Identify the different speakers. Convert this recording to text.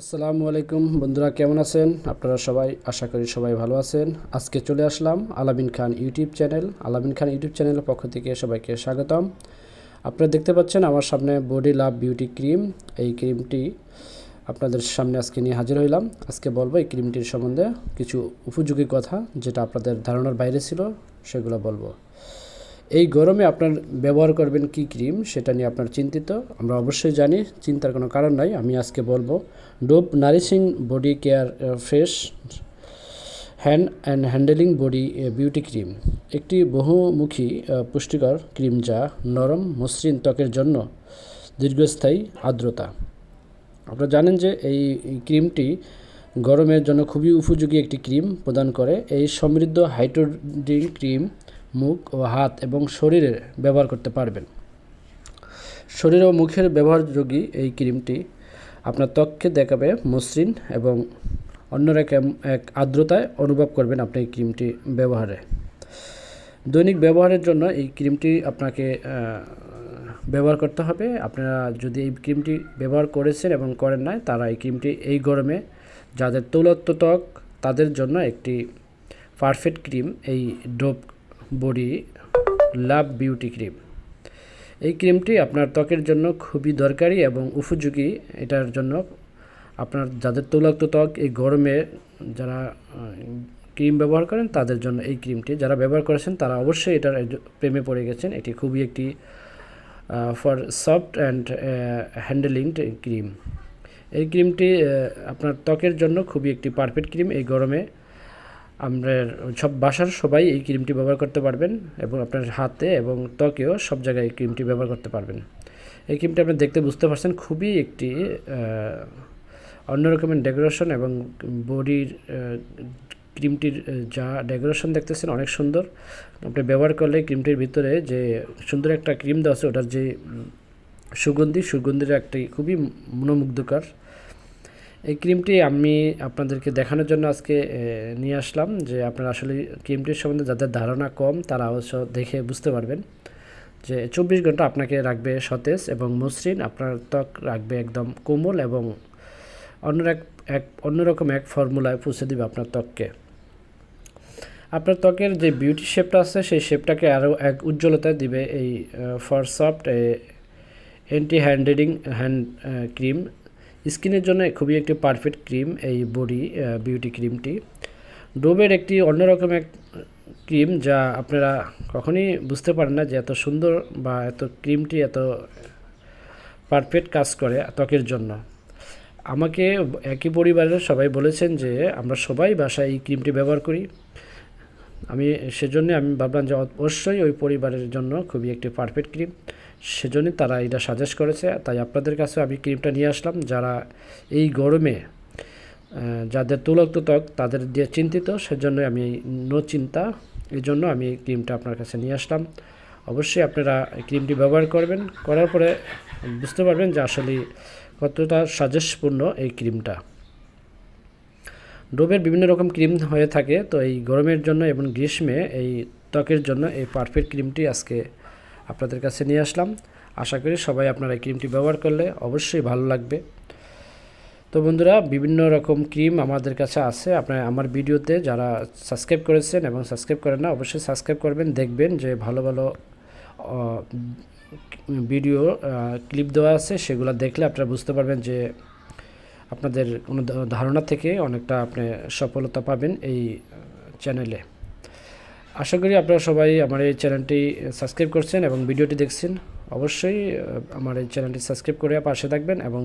Speaker 1: আসসালামু আলাইকুম। বন্ধুরা, কেমন আছেন? আপনারা সবাই, আশা করি সবাই ভালো আছেন। আজকে চলে আসলাম আলামিন খান ইউটিউব চ্যানেল। আলামিন খান ইউটিউব চ্যানেলের পক্ষ থেকে সবাইকে স্বাগতম। আপনারা দেখতে পাচ্ছেন আমার সামনে বডি লাভ বিউটি ক্রিম এই ক্রিমটি আপনাদের সামনে আজকে নিয়ে হাজির হইলাম। আজকে বলব এই ক্রিমটির সম্বন্ধে কিছু উপযোগী কথা যেটা আপনাদের ধারণার বাইরে ছিল, সেগুলো বলব। এই গরমে আপনার ব্যবহার করবেন কি ক্রিম সেটা নিয়ে আপনার চিন্তিত। আমরা অবশ্যই জানি, চিন্তার কোনো কারণ নাই, আমি আজকে বলব। Dove nourishing body care fresh hand and handling body beauty cream. একটি বহুমুখী পুষ্টিকর ক্রিম যা নরম মসৃণ ত্বকের জন্য দীর্ঘস্থায়ী আর্দ্রতা। আপনারা জানেন যে এই ক্রিমটি গরমের জন্য খুবই উপযোগী একটি ক্রিম প্রদান করে। এই সমৃদ্ধ হাইড্রোডিন ক্রিম মুখ ও হাত এবং শরীরে ব্যবহার করতে পারবেন। শরীর ও মুখের ব্যবহারযোগী এই ক্রিমটি আপনার ত্বককে দেখাবে মসৃণ এবং অন্যরকম এক আর্দ্রতায় অনুভব করবেন আপনি এই ক্রিমটি ব্যবহারে। দৈনিক ব্যবহারের জন্য এই ক্রিমটি আপনাকে ব্যবহার করতে হবে। আপনারা যদি এই ক্রিমটি ব্যবহার করেছেন এবং করেন নাই, তারা এই ক্রিমটি এই গরমে যাদের তৌলত্ব ত্বক, তাদের জন্য একটি পারফেক্ট ক্রিম এই Dove body love beauty cream. এই ক্রিমটি আপনার ত্বকের জন্য খুবই দরকারি এবং উপযোগী। এটার জন্য আপনার যাদের তৈলাক্ত ত্বক, এই গরমে যারা ক্রিম ব্যবহার করেন, তাদের জন্য এই ক্রিমটি, যারা ব্যবহার করেছেন, তারা অবশ্যই এটার প্রেমে পড়ে গেছেন। এটি খুবই একটি for soft and handling cream. এই ক্রিমটি আপনার ত্বকের জন্য খুবই একটি পারফেক্ট ক্রিম। এই গরমে আমরা সব বাসার সবাই এই ক্রিমটি ব্যবহার করতে পারবেন এবং আপনার হাতে এবং ত্বকেও সব জায়গায় এই ক্রিমটি ব্যবহার করতে পারবেন। এই ক্রিমটি আপনি দেখতে বুঝতে পারছেন খুবই একটি অন্য রকমের ডেকোরেশন এবং বডির ক্রিমটির যা ডেকোরেশন দেখতেছেন অনেক সুন্দর। আপনি ব্যবহার করলে ক্রিমটির ভিতরে যে সুন্দর একটা ক্রিম দেওয়া আছে, ওটার যে সুগন্ধি, সুগন্ধির একটি খুবই মনোমুগ্ধকর এই ক্রিমটি আমি আপনাদেরকে দেখানোর জন্য আজকে নিয়ে আসলাম যে আপনারা আসলে ক্রিমটির সম্বন্ধে যাদের ধারণা কম, তারা অবশ্য দেখে বুঝতে পারবেন যে চব্বিশ ঘণ্টা আপনাকে রাখবে সতেজ এবং মসৃণ, আপনার ত্বক রাখবে একদম কোমল এবং অন্য এক এক অন্যরকম এক ফর্মুলায় পৌঁছে দেবে আপনার ত্বককে। আপনার ত্বকের যে বিউটি শেপটা আছে, সেই শেপটাকে আরও এক উজ্জ্বলতা দিবে এই ফর সফট অ্যান্টি হ্যান্ডেডিং হ্যান্ড ক্রিম স্কিনের জন্য খুবই একটি পারফেক্ট ক্রিম এই বডি বিউটি ক্রিমটি ডোবের একটি অন্যরকম এক ক্রিম যা আপনারা কখনই বুঝতে পারেন না যে এত সুন্দর বা এত ক্রিমটি এত পারফেক্ট কাজ করে ত্বকের জন্য। আমাকে একই পরিবারের সবাই বলেছেন যে আমরা সবাই বাসায় এই ক্রিমটি ব্যবহার করি। আমি সেজন্য আমি ভাবলাম যে অবশ্যই ওই পরিবারের জন্য খুবই একটি পারফেক্ট ক্রিম সেজন্যই তারা এটা সাজেস্ট করেছে। তাই আপনাদের কাছে আমি ক্রিমটা নিয়ে আসলাম। যারা এই গরমে যাদের তুলক্ত ত্বক তাদের দিয়ে চিন্তিত, সেজন্য আমি নো চিন্তা। এই জন্য আমি এই ক্রিমটা আপনার কাছে নিয়ে আসলাম। অবশ্যই আপনারা এই ক্রিমটি ব্যবহার করবেন। করার পরে বুঝতে পারবেন যে আসলে কতটা সাজেশপূর্ণ এই ক্রিমটা ডোবের বিভিন্ন রকম ক্রিম হয়ে থাকে, তো এই গরমের জন্য এবং গ্রীষ্মে এই ত্বকের জন্য এই পারফেক্ট ক্রিমটি আজকে আপনাদের কাছে নিয়ে আসলাম। আশা করি সবাই আপনারা এই ক্রিমটি ব্যবহার করলে অবশ্যই ভালো লাগবে। তো বন্ধুরা, বিভিন্ন রকম ক্রিম আমাদের কাছে আছে। আপনার আমার ভিডিওতে যারা সাবস্ক্রাইব করেছেন এবং সাবস্ক্রাইব করেন না, অবশ্যই সাবস্ক্রাইব করবেন, দেখবেন যে ভালো ভালো ভিডিও ক্লিপ দেওয়া আছে, সেগুলো দেখলে আপনারা বুঝতে পারবেন যে আপনাদের কোনো ধারণা থেকে অনেকটা আপনি সফলতা পাবেন এই চ্যানেলে। আশা করি আপনারা সবাই আমার এই চ্যানেলটি সাবস্ক্রাইব করছেন এবং ভিডিওটি দেখছেন। অবশ্যই আমার এই চ্যানেলটি সাবস্ক্রাইব করে পাশে থাকবেন এবং